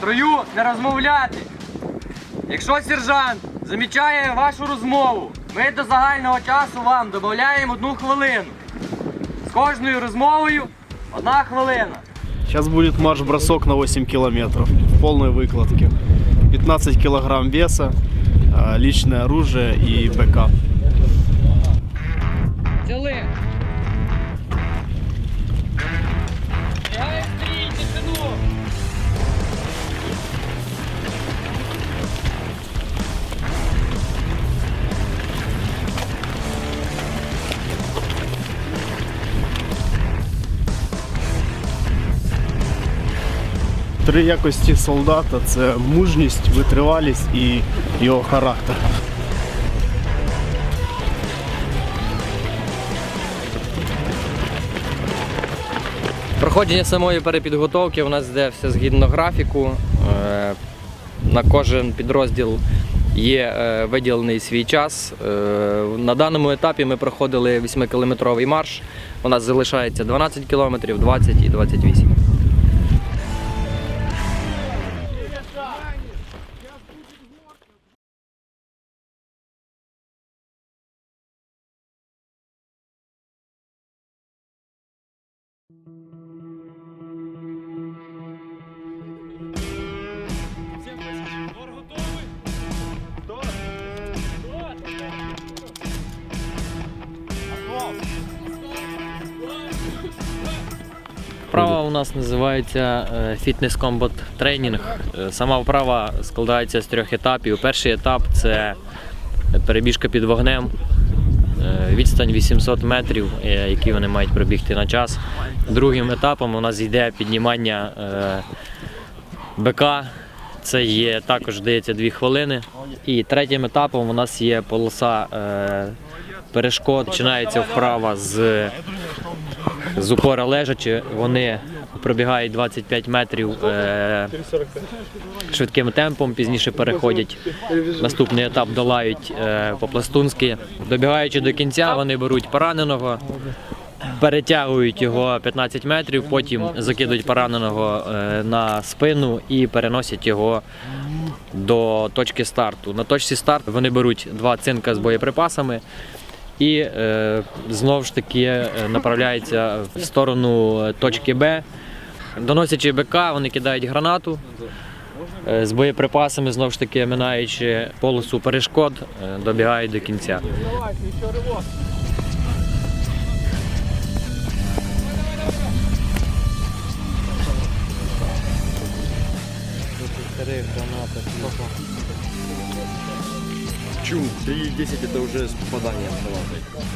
строю не розмовляти. Якщо сержант замічає вашу розмову, ми до загального часу вам додаємо одну хвилину. З кожною розмовою одна хвилина. Сейчас будет марш-бросок на 8 километров в полной выкладке. 15 килограмм веса, а, личное оружие и БК. Три якості солдата це мужність, витривалість і його характер. Проходження самої перепідготовки у нас йде все згідно графіку. Е, На кожен підрозділ є е, виділений свій час. Е, На даному етапі ми проходили 8-кілометровий марш. У нас залишається 12 кілометрів, 20 і 28. Вправа у нас називається е, фітнес комбат тренінг. Е, Сама вправа складається з трьох етапів. Перший етап це перебіжка під вогнем, відстань 800 метрів, е, які вони мають пробігти на час. Другим етапом у нас йде піднімання е, БК. Це є також дається 2 хвилини. І третім етапом у нас є полоса е, перешкод. Починається вправа з з упора лежачи, вони пробігають 25 метрів е, швидким темпом, пізніше переходять. Наступний етап долають е, по-пластунськи. Добігаючи до кінця, вони беруть пораненого, перетягують його 15 метрів, потім закидують пораненого е, на спину і переносять його до точки старту. На точці старту вони беруть два цинка з боєприпасами і е, знову ж таки е, направляються в сторону е, точки Б. Доносячи БК, вони кидають гранату е, з боєприпасами, знову ж таки, минаючи полосу перешкод, е, добігають до кінця. Чум, 3.10 это уже с попаданием салата.